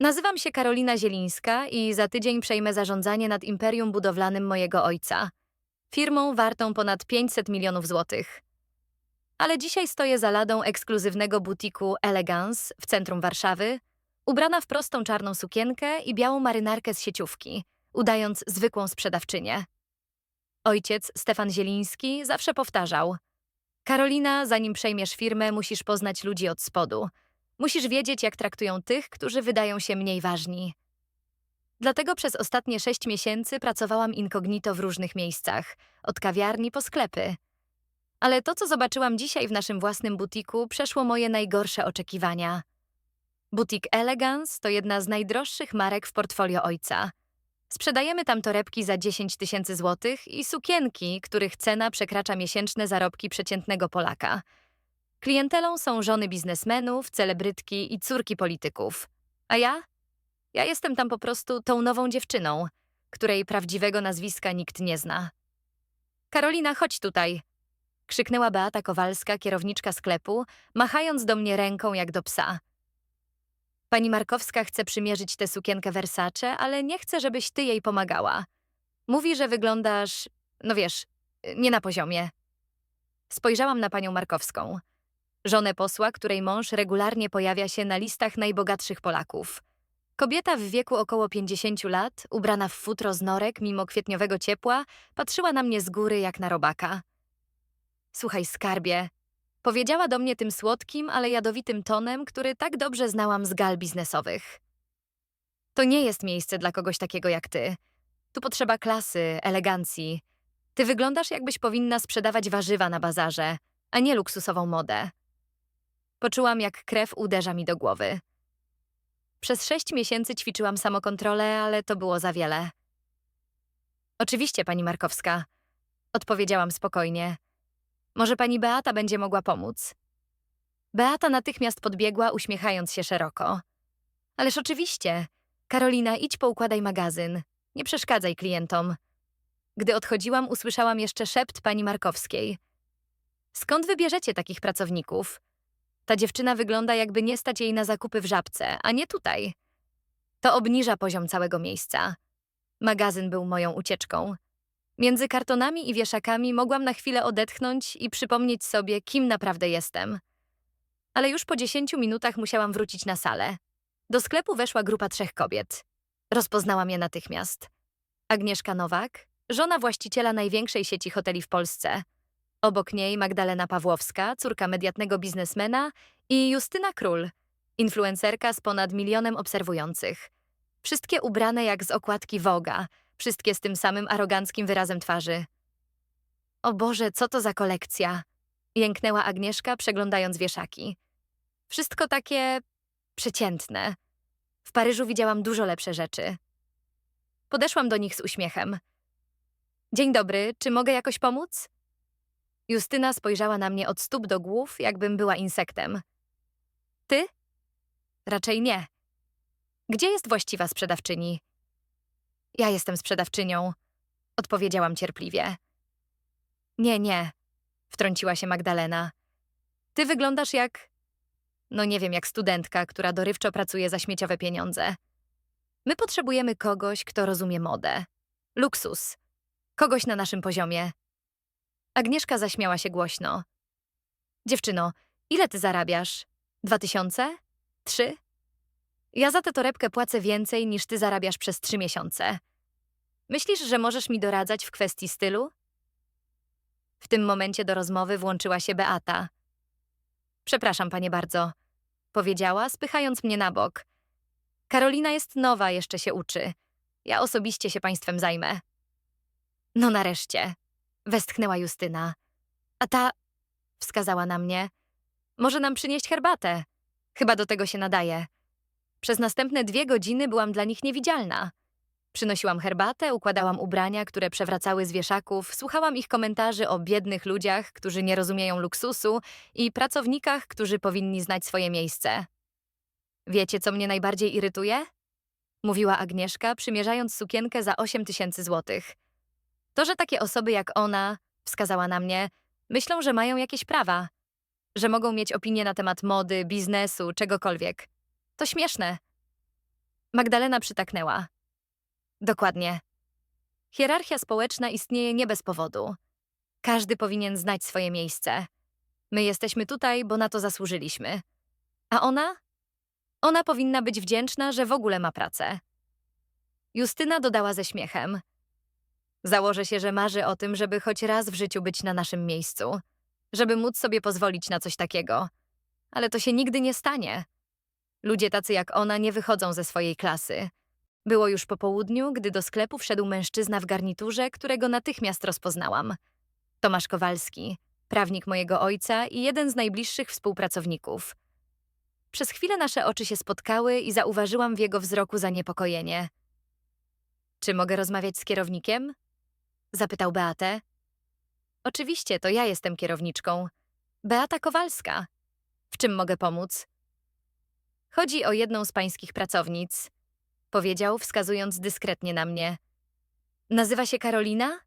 Nazywam się Karolina Zielińska i za tydzień przejmę zarządzanie nad imperium budowlanym mojego ojca. Firmą wartą ponad 500 milionów złotych. Ale dzisiaj stoję za ladą ekskluzywnego butiku Elegance w centrum Warszawy, ubrana w prostą czarną sukienkę i białą marynarkę z sieciówki, udając zwykłą sprzedawczynię. Ojciec, Stefan Zieliński, zawsze powtarzał: Karolina, zanim przejmiesz firmę, musisz poznać ludzi od spodu. Musisz wiedzieć, jak traktują tych, którzy wydają się mniej ważni. Dlatego przez ostatnie sześć miesięcy pracowałam incognito w różnych miejscach, od kawiarni po sklepy. Ale to, co zobaczyłam dzisiaj w naszym własnym butiku, przeszło moje najgorsze oczekiwania. Butik Elegance to jedna z najdroższych marek w portfolio ojca. Sprzedajemy tam torebki za 10 tysięcy złotych i sukienki, których cena przekracza miesięczne zarobki przeciętnego Polaka. Klientelą są żony biznesmenów, celebrytki i córki polityków. A ja? Ja jestem tam po prostu tą nową dziewczyną, której prawdziwego nazwiska nikt nie zna. Karolina, chodź tutaj! krzyknęła Beata Kowalska, kierowniczka sklepu, machając do mnie ręką jak do psa. Pani Markowska chce przymierzyć tę sukienkę Versace, ale nie chce, żebyś ty jej pomagała. Mówi, że wyglądasz, no wiesz, nie na poziomie. Spojrzałam na panią Markowską, żonę posła, której mąż regularnie pojawia się na listach najbogatszych Polaków. Kobieta w wieku około 50 lat, ubrana w futro z norek mimo kwietniowego ciepła, patrzyła na mnie z góry jak na robaka. Słuchaj, skarbie, Powiedziała do mnie tym słodkim, ale jadowitym tonem, który tak dobrze znałam z gal biznesowych. To nie jest miejsce dla kogoś takiego jak ty. Tu potrzeba klasy, elegancji. Ty wyglądasz, jakbyś powinna sprzedawać warzywa na bazarze, a nie luksusową modę. Poczułam, jak krew uderza mi do głowy. Przez sześć miesięcy ćwiczyłam samokontrolę, ale to było za wiele. Oczywiście, pani Markowska, odpowiedziałam spokojnie. Może pani Beata będzie mogła pomóc. Beata natychmiast podbiegła, uśmiechając się szeroko. Ależ oczywiście. Karolina, idź poukładaj magazyn. Nie przeszkadzaj klientom. Gdy odchodziłam, usłyszałam jeszcze szept pani Markowskiej. Skąd wybierzecie takich pracowników? Ta dziewczyna wygląda, jakby nie stać jej na zakupy w żabce, a nie tutaj. To obniża poziom całego miejsca. Magazyn był moją ucieczką. Między kartonami i wieszakami mogłam na chwilę odetchnąć i przypomnieć sobie, kim naprawdę jestem. Ale już po dziesięciu minutach musiałam wrócić na salę. Do sklepu weszła grupa trzech kobiet. Rozpoznałam je natychmiast. Agnieszka Nowak, żona właściciela największej sieci hoteli w Polsce. Obok niej Magdalena Pawłowska, córka mediatnego biznesmena i Justyna Król, influencerka z ponad milionem obserwujących. Wszystkie ubrane jak z okładki Woga, wszystkie z tym samym aroganckim wyrazem twarzy. O Boże, co to za kolekcja! Jęknęła Agnieszka, przeglądając wieszaki. Wszystko takie przeciętne. W Paryżu widziałam dużo lepsze rzeczy. Podeszłam do nich z uśmiechem. Dzień dobry, czy mogę jakoś pomóc? Justyna spojrzała na mnie od stóp do głów, jakbym była insektem. Ty? Raczej nie. Gdzie jest właściwa sprzedawczyni? Ja jestem sprzedawczynią, odpowiedziałam cierpliwie. Nie, nie, wtrąciła się Magdalena. Ty wyglądasz jak. No nie wiem, jak studentka, która dorywczo pracuje za śmieciowe pieniądze. My potrzebujemy kogoś, kto rozumie modę. Luksus. Kogoś na naszym poziomie. Agnieszka zaśmiała się głośno. Dziewczyno, ile ty zarabiasz? Dwa tysiące? Trzy? Ja za tę torebkę płacę więcej niż ty zarabiasz przez trzy miesiące. Myślisz, że możesz mi doradzać w kwestii stylu? W tym momencie do rozmowy włączyła się Beata. Przepraszam, panie bardzo, powiedziała, spychając mnie na bok. Karolina jest nowa, jeszcze się uczy. Ja osobiście się państwem zajmę. No nareszcie, westchnęła Justyna. A ta, wskazała na mnie, może nam przynieść herbatę. Chyba do tego się nadaje. Przez następne dwie godziny byłam dla nich niewidzialna. Przynosiłam herbatę, układałam ubrania, które przewracały z wieszaków, słuchałam ich komentarzy o biednych ludziach, którzy nie rozumieją luksusu i pracownikach, którzy powinni znać swoje miejsce. Wiecie, co mnie najbardziej irytuje? Mówiła Agnieszka, przymierzając sukienkę za 8 tysięcy złotych. To, że takie osoby jak ona, wskazała na mnie, myślą, że mają jakieś prawa, że mogą mieć opinie na temat mody, biznesu, czegokolwiek. To śmieszne. Magdalena przytaknęła. Dokładnie. Hierarchia społeczna istnieje nie bez powodu. Każdy powinien znać swoje miejsce. My jesteśmy tutaj, bo na to zasłużyliśmy. A ona? Ona powinna być wdzięczna, że w ogóle ma pracę. Justyna dodała ze śmiechem. Założę się, że marzy o tym, żeby choć raz w życiu być na naszym miejscu, żeby móc sobie pozwolić na coś takiego. Ale to się nigdy nie stanie. Ludzie tacy jak ona nie wychodzą ze swojej klasy. Było już po południu, gdy do sklepu wszedł mężczyzna w garniturze, którego natychmiast rozpoznałam. Tomasz Kowalski, prawnik mojego ojca i jeden z najbliższych współpracowników. Przez chwilę nasze oczy się spotkały i zauważyłam w jego wzroku zaniepokojenie. Czy mogę rozmawiać z kierownikiem? Zapytał Beatę. Oczywiście, to ja jestem kierowniczką. Beata Kowalska. W czym mogę pomóc? Chodzi o jedną z pańskich pracownic, powiedział, wskazując dyskretnie na mnie. Nazywa się Karolina?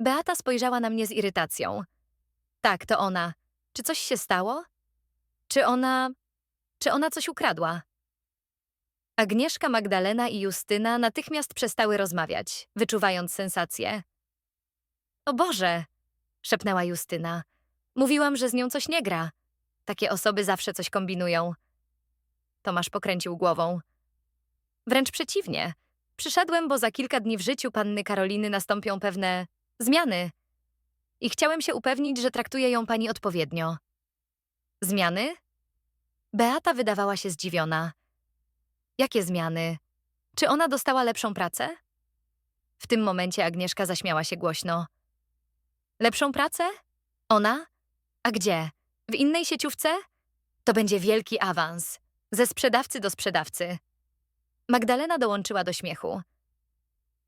Beata spojrzała na mnie z irytacją. Tak, to ona. Czy coś się stało? Czy ona. Czy ona coś ukradła? Agnieszka, Magdalena i Justyna natychmiast przestały rozmawiać, wyczuwając sensację. O Boże! szepnęła Justyna. Mówiłam, że z nią coś nie gra. Takie osoby zawsze coś kombinują. Tomasz pokręcił głową. Wręcz przeciwnie. Przyszedłem, bo za kilka dni w życiu panny Karoliny nastąpią pewne zmiany. I chciałem się upewnić, że traktuje ją pani odpowiednio. Zmiany? Beata wydawała się zdziwiona. Jakie zmiany? Czy ona dostała lepszą pracę? W tym momencie Agnieszka zaśmiała się głośno. Lepszą pracę? Ona? A gdzie? W innej sieciówce? To będzie wielki awans. Ze sprzedawcy do sprzedawcy. Magdalena dołączyła do śmiechu.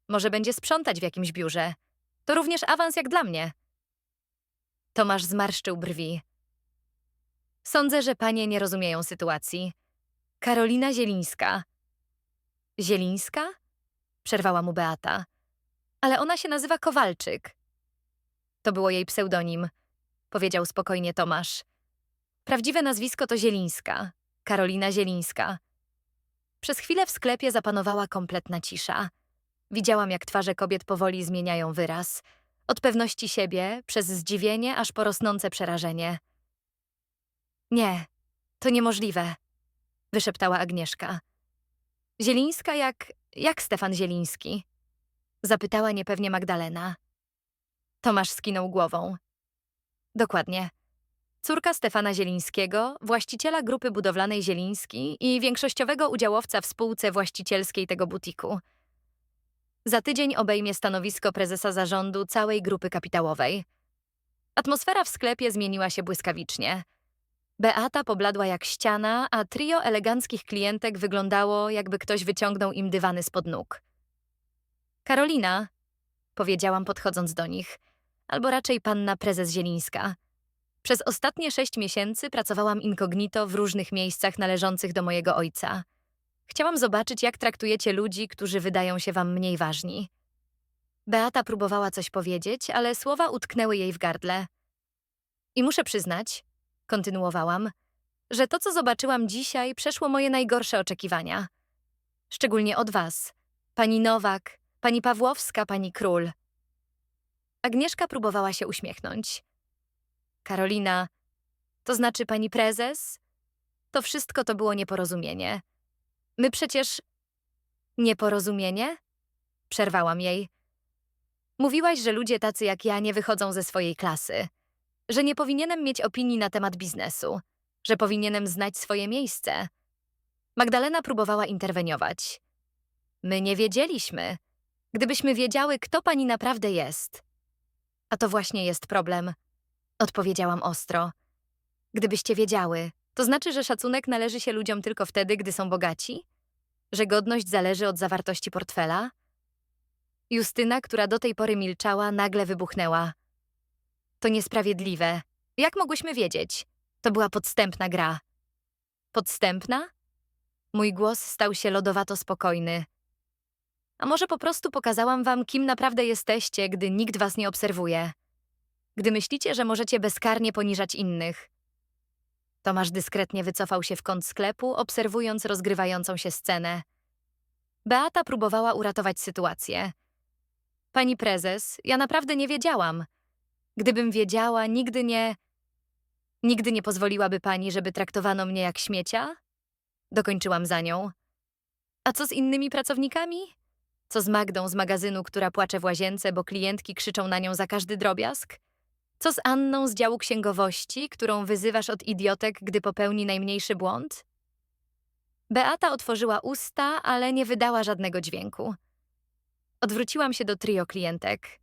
Może będzie sprzątać w jakimś biurze. To również awans jak dla mnie. Tomasz zmarszczył brwi. Sądzę, że panie nie rozumieją sytuacji. Karolina Zielińska. Zielińska? Przerwała mu Beata. Ale ona się nazywa Kowalczyk. To było jej pseudonim, powiedział spokojnie Tomasz. Prawdziwe nazwisko to Zielińska. Karolina Zielińska. Przez chwilę w sklepie zapanowała kompletna cisza. Widziałam, jak twarze kobiet powoli zmieniają wyraz. Od pewności siebie, przez zdziwienie, aż po rosnące przerażenie. Nie, to niemożliwe, wyszeptała Agnieszka. Zielińska jak. jak Stefan Zieliński? Zapytała niepewnie Magdalena. Tomasz skinął głową. Dokładnie. Córka Stefana Zielińskiego, właściciela grupy budowlanej Zieliński i większościowego udziałowca w spółce właścicielskiej tego butiku. Za tydzień obejmie stanowisko prezesa zarządu całej grupy kapitałowej. Atmosfera w sklepie zmieniła się błyskawicznie. Beata pobladła jak ściana, a trio eleganckich klientek wyglądało, jakby ktoś wyciągnął im dywany spod nóg. Karolina, powiedziałam podchodząc do nich, albo raczej panna prezes Zielińska. Przez ostatnie sześć miesięcy pracowałam incognito w różnych miejscach należących do mojego ojca. Chciałam zobaczyć, jak traktujecie ludzi, którzy wydają się wam mniej ważni. Beata próbowała coś powiedzieć, ale słowa utknęły jej w gardle. I muszę przyznać, kontynuowałam, że to, co zobaczyłam dzisiaj, przeszło moje najgorsze oczekiwania. Szczególnie od was, pani Nowak, pani Pawłowska, pani Król. Agnieszka próbowała się uśmiechnąć. Karolina, to znaczy pani prezes? To wszystko to było nieporozumienie. My przecież. Nieporozumienie? Przerwałam jej. Mówiłaś, że ludzie tacy jak ja nie wychodzą ze swojej klasy, że nie powinienem mieć opinii na temat biznesu, że powinienem znać swoje miejsce. Magdalena próbowała interweniować. My nie wiedzieliśmy. Gdybyśmy wiedziały, kto pani naprawdę jest. A to właśnie jest problem. Odpowiedziałam ostro. Gdybyście wiedziały, to znaczy, że szacunek należy się ludziom tylko wtedy, gdy są bogaci? Że godność zależy od zawartości portfela? Justyna, która do tej pory milczała, nagle wybuchnęła. To niesprawiedliwe. Jak mogłyśmy wiedzieć? To była podstępna gra. Podstępna? Mój głos stał się lodowato spokojny. A może po prostu pokazałam wam, kim naprawdę jesteście, gdy nikt was nie obserwuje? Gdy myślicie, że możecie bezkarnie poniżać innych. Tomasz dyskretnie wycofał się w kąt sklepu, obserwując rozgrywającą się scenę. Beata próbowała uratować sytuację. Pani prezes, ja naprawdę nie wiedziałam. Gdybym wiedziała, nigdy nie. Nigdy nie pozwoliłaby pani, żeby traktowano mnie jak śmiecia? Dokończyłam za nią. A co z innymi pracownikami? Co z Magdą z magazynu, która płacze w łazience, bo klientki krzyczą na nią za każdy drobiazg? Co z Anną z działu księgowości, którą wyzywasz od idiotek, gdy popełni najmniejszy błąd? Beata otworzyła usta, ale nie wydała żadnego dźwięku. Odwróciłam się do trio klientek.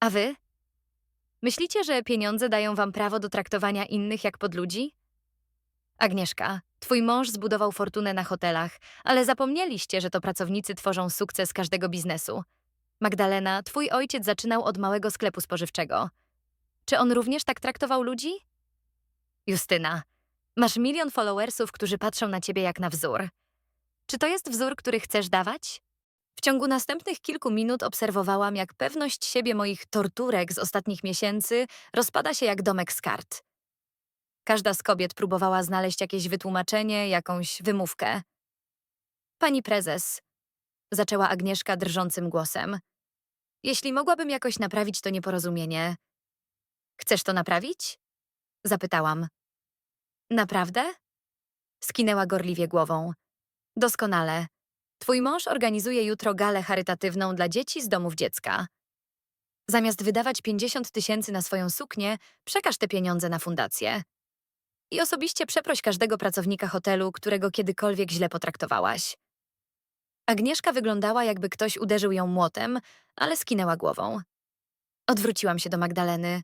A wy? Myślicie, że pieniądze dają wam prawo do traktowania innych jak podludzi? Agnieszka, twój mąż zbudował fortunę na hotelach, ale zapomnieliście, że to pracownicy tworzą sukces każdego biznesu. Magdalena, twój ojciec zaczynał od małego sklepu spożywczego. Czy on również tak traktował ludzi? Justyna, masz milion followersów, którzy patrzą na ciebie jak na wzór. Czy to jest wzór, który chcesz dawać? W ciągu następnych kilku minut obserwowałam, jak pewność siebie moich torturek z ostatnich miesięcy rozpada się jak domek z kart. Każda z kobiet próbowała znaleźć jakieś wytłumaczenie, jakąś wymówkę. Pani prezes, zaczęła Agnieszka drżącym głosem. Jeśli mogłabym jakoś naprawić to nieporozumienie. Chcesz to naprawić? Zapytałam. Naprawdę? Skinęła gorliwie głową. Doskonale. Twój mąż organizuje jutro galę charytatywną dla dzieci z domów dziecka. Zamiast wydawać 50 tysięcy na swoją suknię, przekaż te pieniądze na fundację. I osobiście przeproś każdego pracownika hotelu, którego kiedykolwiek źle potraktowałaś. Agnieszka wyglądała, jakby ktoś uderzył ją młotem, ale skinęła głową. Odwróciłam się do Magdaleny.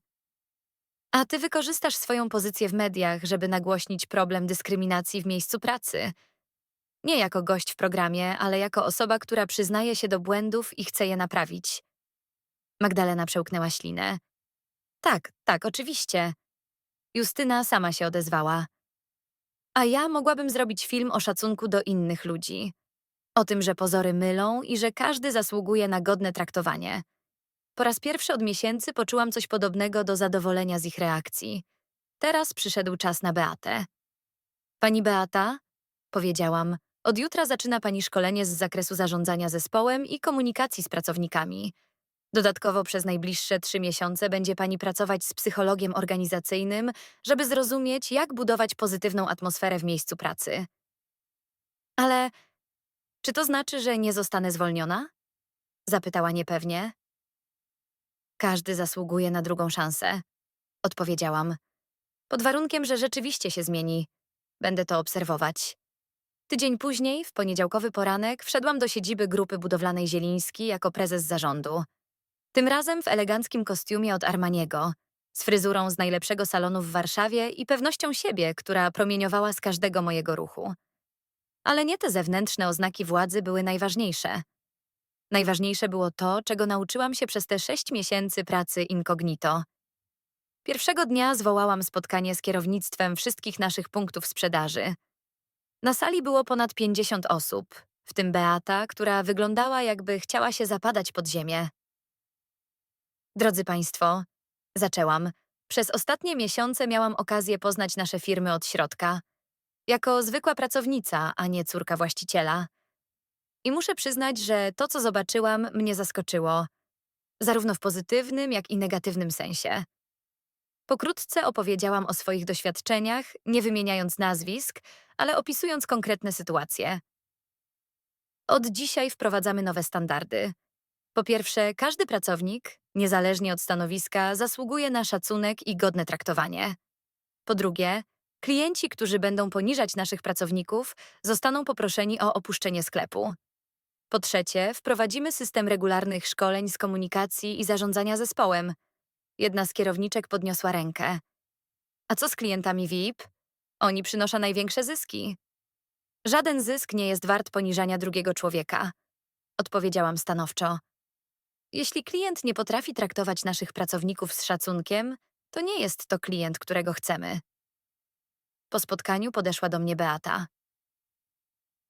A ty wykorzystasz swoją pozycję w mediach, żeby nagłośnić problem dyskryminacji w miejscu pracy. Nie jako gość w programie, ale jako osoba, która przyznaje się do błędów i chce je naprawić. Magdalena przełknęła ślinę. Tak, tak, oczywiście. Justyna sama się odezwała. A ja mogłabym zrobić film o szacunku do innych ludzi. O tym, że pozory mylą i że każdy zasługuje na godne traktowanie. Po raz pierwszy od miesięcy poczułam coś podobnego do zadowolenia z ich reakcji. Teraz przyszedł czas na Beatę. Pani Beata, powiedziałam, od jutra zaczyna pani szkolenie z zakresu zarządzania zespołem i komunikacji z pracownikami. Dodatkowo przez najbliższe trzy miesiące będzie pani pracować z psychologiem organizacyjnym, żeby zrozumieć, jak budować pozytywną atmosferę w miejscu pracy. Ale czy to znaczy, że nie zostanę zwolniona? Zapytała niepewnie. Każdy zasługuje na drugą szansę, odpowiedziałam. Pod warunkiem, że rzeczywiście się zmieni. Będę to obserwować. Tydzień później, w poniedziałkowy poranek, wszedłam do siedziby grupy budowlanej Zieliński jako prezes zarządu. Tym razem w eleganckim kostiumie od Armaniego, z fryzurą z najlepszego salonu w Warszawie i pewnością siebie, która promieniowała z każdego mojego ruchu. Ale nie te zewnętrzne oznaki władzy były najważniejsze. Najważniejsze było to, czego nauczyłam się przez te sześć miesięcy pracy incognito. Pierwszego dnia zwołałam spotkanie z kierownictwem wszystkich naszych punktów sprzedaży. Na sali było ponad 50 osób, w tym Beata, która wyglądała jakby chciała się zapadać pod ziemię. Drodzy Państwo, zaczęłam. Przez ostatnie miesiące miałam okazję poznać nasze firmy od środka. Jako zwykła pracownica, a nie córka właściciela. I muszę przyznać, że to, co zobaczyłam, mnie zaskoczyło. Zarówno w pozytywnym, jak i negatywnym sensie. Pokrótce opowiedziałam o swoich doświadczeniach, nie wymieniając nazwisk, ale opisując konkretne sytuacje. Od dzisiaj wprowadzamy nowe standardy. Po pierwsze, każdy pracownik, niezależnie od stanowiska, zasługuje na szacunek i godne traktowanie. Po drugie, klienci, którzy będą poniżać naszych pracowników, zostaną poproszeni o opuszczenie sklepu. Po trzecie, wprowadzimy system regularnych szkoleń z komunikacji i zarządzania zespołem. Jedna z kierowniczek podniosła rękę. A co z klientami VIP? Oni przynoszą największe zyski. Żaden zysk nie jest wart poniżania drugiego człowieka. Odpowiedziałam stanowczo. Jeśli klient nie potrafi traktować naszych pracowników z szacunkiem, to nie jest to klient, którego chcemy. Po spotkaniu podeszła do mnie Beata.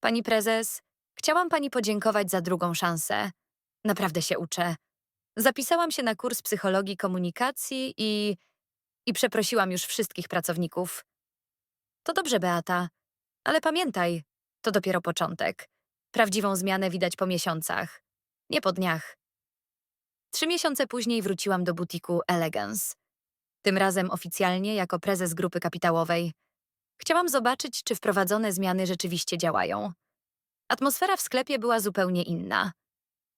Pani prezes, chciałam pani podziękować za drugą szansę. Naprawdę się uczę. Zapisałam się na kurs psychologii komunikacji i. i przeprosiłam już wszystkich pracowników. To dobrze, Beata, ale pamiętaj, to dopiero początek. Prawdziwą zmianę widać po miesiącach, nie po dniach. Trzy miesiące później wróciłam do butiku Elegance. Tym razem oficjalnie jako prezes grupy kapitałowej. Chciałam zobaczyć, czy wprowadzone zmiany rzeczywiście działają. Atmosfera w sklepie była zupełnie inna.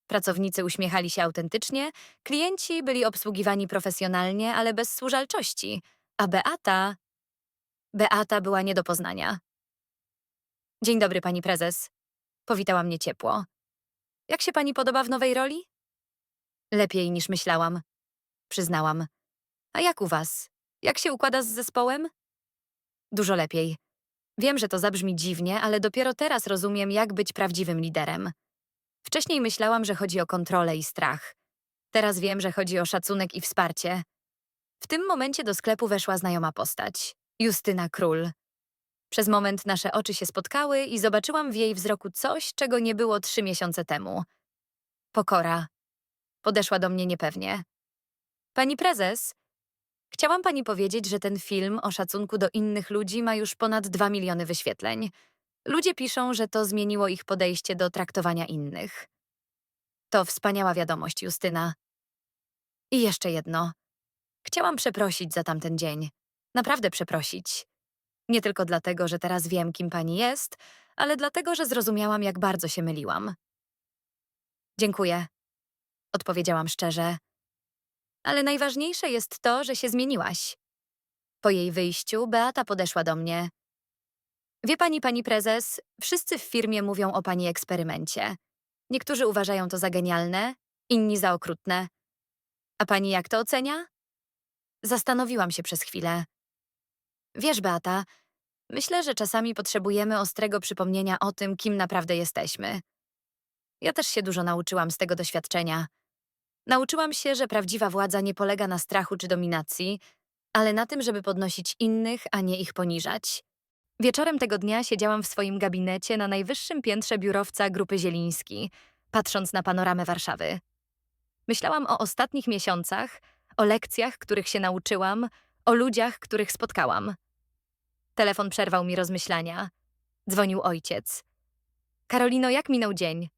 Pracownicy uśmiechali się autentycznie, klienci byli obsługiwani profesjonalnie, ale bez służalczości, a Beata. Beata była nie do poznania. Dzień dobry, pani prezes. Powitała mnie ciepło. Jak się pani podoba w nowej roli? Lepiej niż myślałam, przyznałam. A jak u was? Jak się układa z zespołem? Dużo lepiej. Wiem, że to zabrzmi dziwnie, ale dopiero teraz rozumiem, jak być prawdziwym liderem. Wcześniej myślałam, że chodzi o kontrolę i strach. Teraz wiem, że chodzi o szacunek i wsparcie. W tym momencie do sklepu weszła znajoma postać Justyna Król. Przez moment nasze oczy się spotkały i zobaczyłam w jej wzroku coś, czego nie było trzy miesiące temu. Pokora. Podeszła do mnie niepewnie. Pani prezes, chciałam pani powiedzieć, że ten film o szacunku do innych ludzi ma już ponad dwa miliony wyświetleń. Ludzie piszą, że to zmieniło ich podejście do traktowania innych. To wspaniała wiadomość, Justyna. I jeszcze jedno. Chciałam przeprosić za tamten dzień. Naprawdę przeprosić. Nie tylko dlatego, że teraz wiem, kim pani jest, ale dlatego, że zrozumiałam, jak bardzo się myliłam. Dziękuję, odpowiedziałam szczerze. Ale najważniejsze jest to, że się zmieniłaś. Po jej wyjściu Beata podeszła do mnie. Wie pani, pani prezes, wszyscy w firmie mówią o pani eksperymencie. Niektórzy uważają to za genialne, inni za okrutne. A pani jak to ocenia? Zastanowiłam się przez chwilę. Wiesz, Beata, myślę, że czasami potrzebujemy ostrego przypomnienia o tym, kim naprawdę jesteśmy. Ja też się dużo nauczyłam z tego doświadczenia. Nauczyłam się, że prawdziwa władza nie polega na strachu czy dominacji, ale na tym, żeby podnosić innych, a nie ich poniżać. Wieczorem tego dnia siedziałam w swoim gabinecie na najwyższym piętrze biurowca Grupy Zieliński, patrząc na panoramę Warszawy. Myślałam o ostatnich miesiącach, o lekcjach, których się nauczyłam, o ludziach, których spotkałam. Telefon przerwał mi rozmyślania. Dzwonił ojciec. Karolino, jak minął dzień?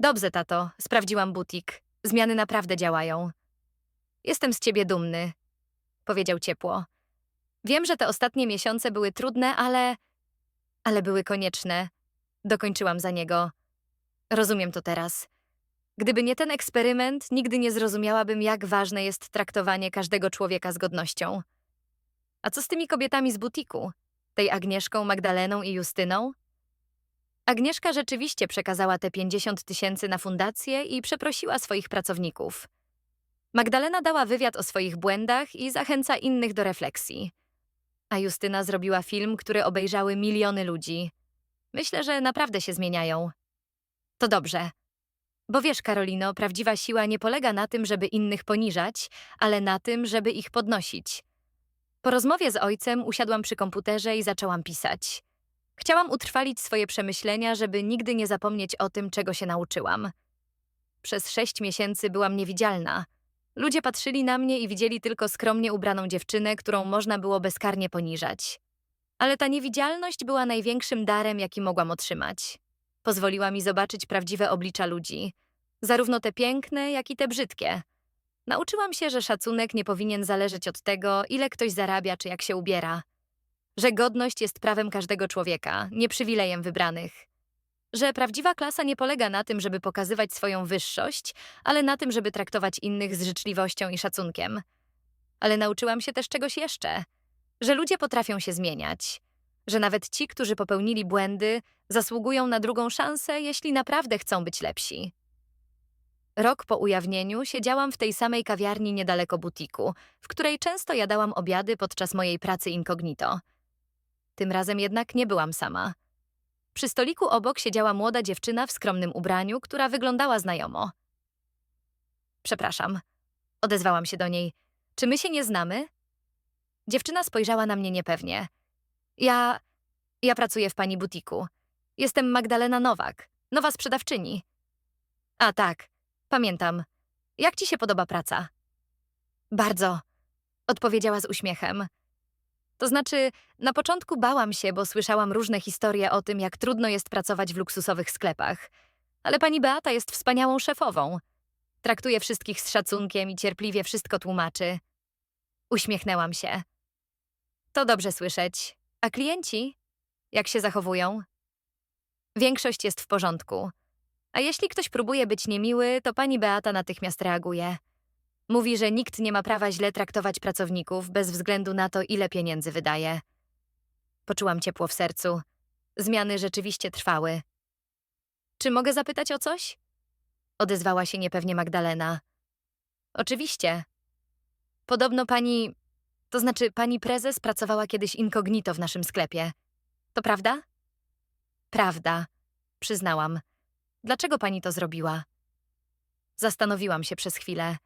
Dobrze, tato, sprawdziłam butik. Zmiany naprawdę działają. Jestem z ciebie dumny, powiedział ciepło. Wiem, że te ostatnie miesiące były trudne, ale. ale były konieczne. Dokończyłam za niego. Rozumiem to teraz. Gdyby nie ten eksperyment, nigdy nie zrozumiałabym, jak ważne jest traktowanie każdego człowieka z godnością. A co z tymi kobietami z butiku? Tej Agnieszką, Magdaleną i Justyną? Agnieszka rzeczywiście przekazała te 50 tysięcy na fundację i przeprosiła swoich pracowników. Magdalena dała wywiad o swoich błędach i zachęca innych do refleksji. A Justyna zrobiła film, który obejrzały miliony ludzi. Myślę, że naprawdę się zmieniają. To dobrze. Bo wiesz, Karolino, prawdziwa siła nie polega na tym, żeby innych poniżać, ale na tym, żeby ich podnosić. Po rozmowie z ojcem usiadłam przy komputerze i zaczęłam pisać. Chciałam utrwalić swoje przemyślenia, żeby nigdy nie zapomnieć o tym, czego się nauczyłam. Przez sześć miesięcy byłam niewidzialna. Ludzie patrzyli na mnie i widzieli tylko skromnie ubraną dziewczynę, którą można było bezkarnie poniżać. Ale ta niewidzialność była największym darem, jaki mogłam otrzymać. Pozwoliła mi zobaczyć prawdziwe oblicza ludzi, zarówno te piękne, jak i te brzydkie. Nauczyłam się, że szacunek nie powinien zależeć od tego, ile ktoś zarabia czy jak się ubiera. Że godność jest prawem każdego człowieka, nie przywilejem wybranych. Że prawdziwa klasa nie polega na tym, żeby pokazywać swoją wyższość, ale na tym, żeby traktować innych z życzliwością i szacunkiem. Ale nauczyłam się też czegoś jeszcze: że ludzie potrafią się zmieniać. Że nawet ci, którzy popełnili błędy, zasługują na drugą szansę, jeśli naprawdę chcą być lepsi. Rok po ujawnieniu siedziałam w tej samej kawiarni niedaleko butiku, w której często jadałam obiady podczas mojej pracy incognito. Tym razem jednak nie byłam sama. Przy stoliku obok siedziała młoda dziewczyna w skromnym ubraniu, która wyglądała znajomo. Przepraszam, odezwałam się do niej. Czy my się nie znamy? Dziewczyna spojrzała na mnie niepewnie. Ja. Ja pracuję w pani butiku. Jestem Magdalena Nowak, nowa sprzedawczyni. A tak, pamiętam. Jak ci się podoba praca? Bardzo, odpowiedziała z uśmiechem. To znaczy, na początku bałam się, bo słyszałam różne historie o tym, jak trudno jest pracować w luksusowych sklepach. Ale pani Beata jest wspaniałą szefową. Traktuje wszystkich z szacunkiem i cierpliwie wszystko tłumaczy. Uśmiechnęłam się. To dobrze słyszeć. A klienci? Jak się zachowują? Większość jest w porządku. A jeśli ktoś próbuje być niemiły, to pani Beata natychmiast reaguje. Mówi, że nikt nie ma prawa źle traktować pracowników bez względu na to, ile pieniędzy wydaje. Poczułam ciepło w sercu. Zmiany rzeczywiście trwały. Czy mogę zapytać o coś? Odezwała się niepewnie Magdalena. Oczywiście. Podobno pani, to znaczy pani prezes pracowała kiedyś incognito w naszym sklepie. To prawda? Prawda, przyznałam. Dlaczego pani to zrobiła? Zastanowiłam się przez chwilę,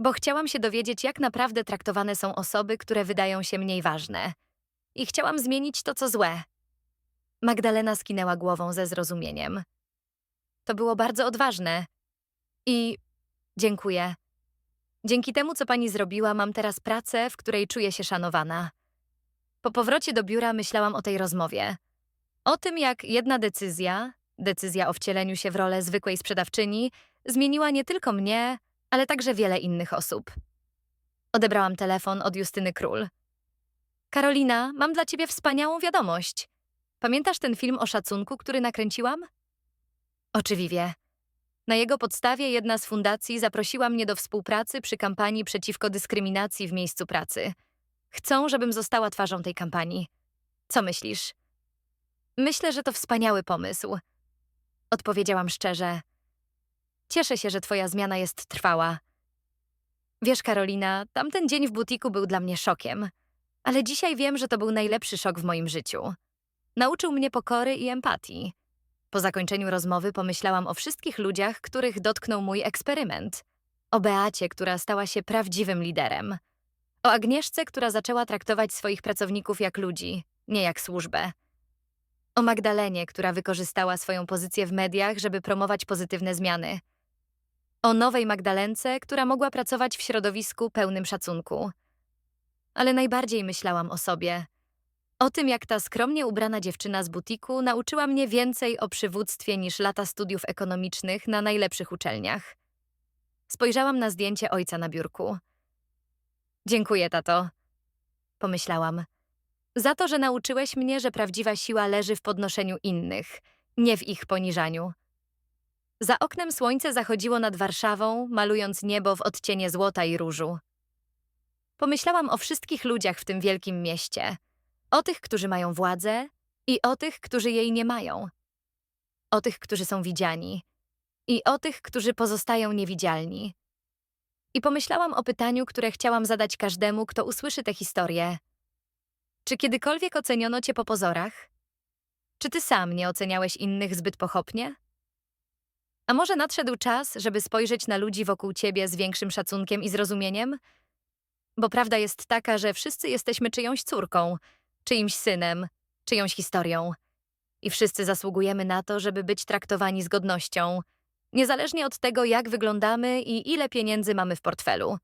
bo chciałam się dowiedzieć, jak naprawdę traktowane są osoby, które wydają się mniej ważne. I chciałam zmienić to, co złe. Magdalena skinęła głową ze zrozumieniem. To było bardzo odważne. I dziękuję. Dzięki temu, co pani zrobiła, mam teraz pracę, w której czuję się szanowana. Po powrocie do biura myślałam o tej rozmowie. O tym, jak jedna decyzja, decyzja o wcieleniu się w rolę zwykłej sprzedawczyni, zmieniła nie tylko mnie, ale także wiele innych osób. Odebrałam telefon od Justyny Król. Karolina, mam dla ciebie wspaniałą wiadomość. Pamiętasz ten film o szacunku, który nakręciłam? Oczywiście. Na jego podstawie jedna z fundacji zaprosiła mnie do współpracy przy kampanii przeciwko dyskryminacji w miejscu pracy. Chcą, żebym została twarzą tej kampanii. Co myślisz? Myślę, że to wspaniały pomysł. Odpowiedziałam szczerze. Cieszę się, że twoja zmiana jest trwała. Wiesz, Karolina, tamten dzień w butiku był dla mnie szokiem. Ale dzisiaj wiem, że to był najlepszy szok w moim życiu. Nauczył mnie pokory i empatii. Po zakończeniu rozmowy pomyślałam o wszystkich ludziach, których dotknął mój eksperyment. O Beacie, która stała się prawdziwym liderem. O Agnieszce, która zaczęła traktować swoich pracowników jak ludzi, nie jak służbę. O Magdalenie, która wykorzystała swoją pozycję w mediach, żeby promować pozytywne zmiany. O nowej Magdalence, która mogła pracować w środowisku pełnym szacunku. Ale najbardziej myślałam o sobie. O tym, jak ta skromnie ubrana dziewczyna z butiku nauczyła mnie więcej o przywództwie niż lata studiów ekonomicznych na najlepszych uczelniach. Spojrzałam na zdjęcie ojca na biurku. Dziękuję, tato. Pomyślałam. Za to, że nauczyłeś mnie, że prawdziwa siła leży w podnoszeniu innych, nie w ich poniżaniu. Za oknem słońce zachodziło nad Warszawą, malując niebo w odcienie złota i różu. Pomyślałam o wszystkich ludziach w tym wielkim mieście. O tych, którzy mają władzę i o tych, którzy jej nie mają. O tych, którzy są widziani i o tych, którzy pozostają niewidzialni. I pomyślałam o pytaniu, które chciałam zadać każdemu, kto usłyszy tę historię. Czy kiedykolwiek oceniono cię po pozorach? Czy ty sam nie oceniałeś innych zbyt pochopnie? A może nadszedł czas, żeby spojrzeć na ludzi wokół ciebie z większym szacunkiem i zrozumieniem? Bo prawda jest taka, że wszyscy jesteśmy czyjąś córką, czyimś synem, czyjąś historią. I wszyscy zasługujemy na to, żeby być traktowani z godnością, niezależnie od tego, jak wyglądamy i ile pieniędzy mamy w portfelu.